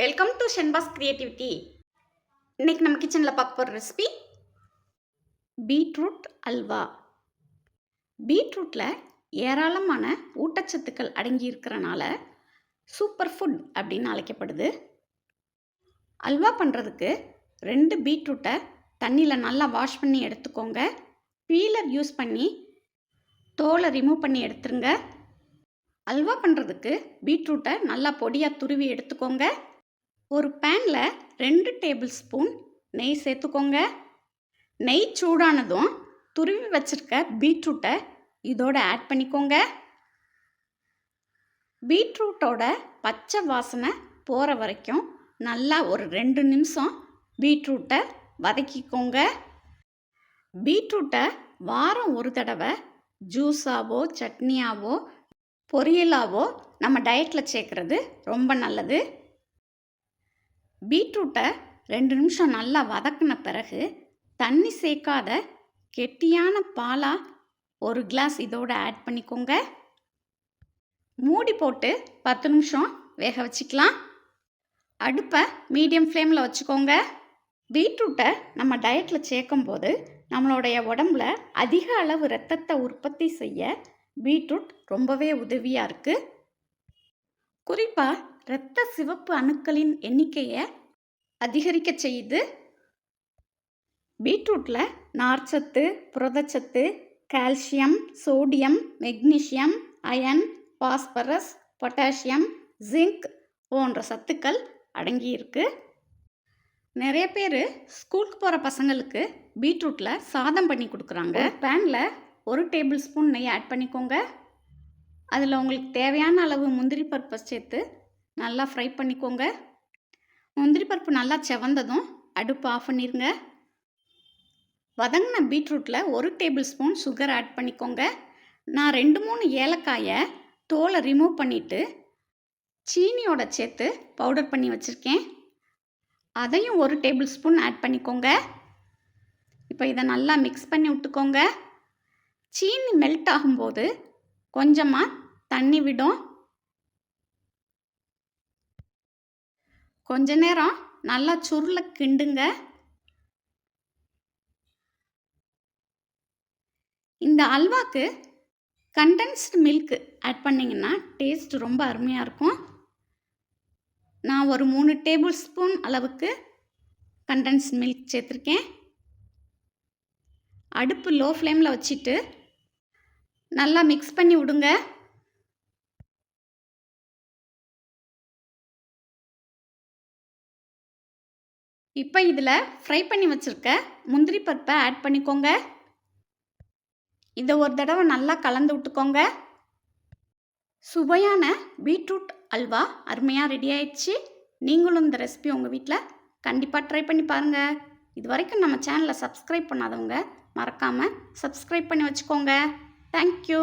Welcome to Shenba's creativity இன்னைக்கு நம்ம கிச்சனில் பார்க்க போகிற ரெசிபி பீட்ரூட் அல்வா. பீட்ரூட்டில் ஏராளமான ஊட்டச்சத்துக்கள் அடங்கி இருக்கிறனால சூப்பர் ஃபுட் அப்படின்னு அழைக்கப்படுது. அல்வா பண்ணுறதுக்கு ரெண்டு பீட்ரூட்டை தண்ணியில் நல்லா வாஷ் பண்ணி எடுத்துக்கோங்க. பீலர் யூஸ் பண்ணி தோலை ரிமூவ் பண்ணி எடுத்துருங்க. அல்வா பண்ணுறதுக்கு பீட்ரூட்டை நல்லா பொடியாக துருவி எடுத்துக்கோங்க. ஒரு பேனில் ரெண்டு டேபிள் ஸ்பூன் நெய் சேர்த்துக்கோங்க. நெய் சூடானதும் துருவி வச்சிருக்க பீட்ரூட்டை இதோட ஆட் பண்ணிக்கோங்க. பீட்ரூட்டோட பச்சை வாசனை போகிற வரைக்கும் நல்லா ஒரு ரெண்டு நிமிஷம் பீட்ரூட்டை வதக்கிக்கோங்க. பீட்ரூட்டை வாரம் ஒரு தடவை ஜூஸாவோ சட்னியாவோ பொரியலாவோ நம்ம டயட்டில் சேர்க்குறது ரொம்ப நல்லது. பீட்ரூட்டை ரெண்டு நிமிஷம் நல்லா வதக்கின பிறகு தண்ணி சேர்க்காத கெட்டியான பாலாக ஒரு கிளாஸ் இதோடு ஆட் பண்ணிக்கோங்க. மூடி போட்டு பத்து நிமிஷம் வேக வச்சுக்கலாம். அடுப்பை மீடியம் ஃப்ளேமில் வச்சுக்கோங்க. பீட்ரூட்டை நம்ம டயட்டில் சேர்க்கும்போது நம்மளுடைய உடம்புல அதிக அளவு இரத்தத்தை உற்பத்தி செய்ய பீட்ரூட் ரொம்பவே உதவியாக இருக்குது குறிப்பாக இரத்த சிவப்பு அணுக்களின் எண்ணிக்கையை அதிகரிக்க செய்யுது பீட்ரூட்டில் நார்ச்சத்து புரதச்சத்து calcium sodium magnesium iron phosphorus potassium zinc போன்ற சத்துக்கள் அடங்கியிருக்கு. நிறைய பேர் ஸ்கூலுக்கு போகிற பசங்களுக்கு பீட்ரூட்டில் சாதம் பண்ணி கொடுக்குறாங்க. பேனில் ஒரு டேபிள் ஸ்பூன் நெய் ஆட் பண்ணிக்கோங்க. அதில் உங்களுக்கு தேவையான அளவு முந்திரி பருப்பை சேர்த்து நல்லா ஃப்ரை பண்ணிக்கோங்க. முந்திரி பருப்பு நல்லா செவந்ததும் அடுப்பு ஆஃப் பண்ணிடுங்க வதங்கின பீட்ரூட்டில் ஒரு டேபிள் ஸ்பூன் சுகர் ஆட் பண்ணிக்கோங்க. நான் ரெண்டு மூணு ஏலக்காயை தோலை ரிமூவ் பண்ணிவிட்டு சீனியோட சேர்த்து பவுடர் பண்ணி வச்சுருக்கேன். அதையும் ஒரு டேபிள் ஸ்பூன் ஆட் பண்ணிக்கோங்க. இப்போ இதை நல்லா மிக்ஸ் பண்ணி விட்டுக்கோங்க. சீனி மெல்ட் ஆகும்போது கொஞ்சமாக தண்ணி விடும். கொஞ்ச நேரம் நல்லா சுருளை கிண்டுங்க. இந்த அல்வாக்கு கண்டென்ஸ்டு மில்க் ஆட் பண்ணிங்கன்னா டேஸ்ட் ரொம்ப அருமையாக இருக்கும். நான் ஒரு மூணு டேபிள் ஸ்பூன் அளவுக்கு கண்டென்ஸ் மில்க் சேர்த்துருக்கேன். அடுப்பு லோ ஃப்ளேமில் வச்சுட்டு நல்லா மிக்ஸ் பண்ணி விடுங்க. இப்போ இதில் ஃப்ரை பண்ணி வச்சுருக்க முந்திரி பருப்பை ஆட் பண்ணிக்கோங்க. இதை ஒரு தடவை நல்லா கலந்து விட்டுக்கோங்க. சுவையான பீட்ரூட் அல்வா அருமையாக ரெடி ஆயிடுச்சு. நீங்களும் இந்த ரெசிபி உங்கள் வீட்டில் கண்டிப்பாக ட்ரை பண்ணி பாருங்கள் இது வரைக்கும் நம்ம சேனலை சப்ஸ்கிரைப் பண்ணாதவங்க மறக்காமல் சப்ஸ்கிரைப் பண்ணி வச்சுக்கோங்க. தேங்க்யூ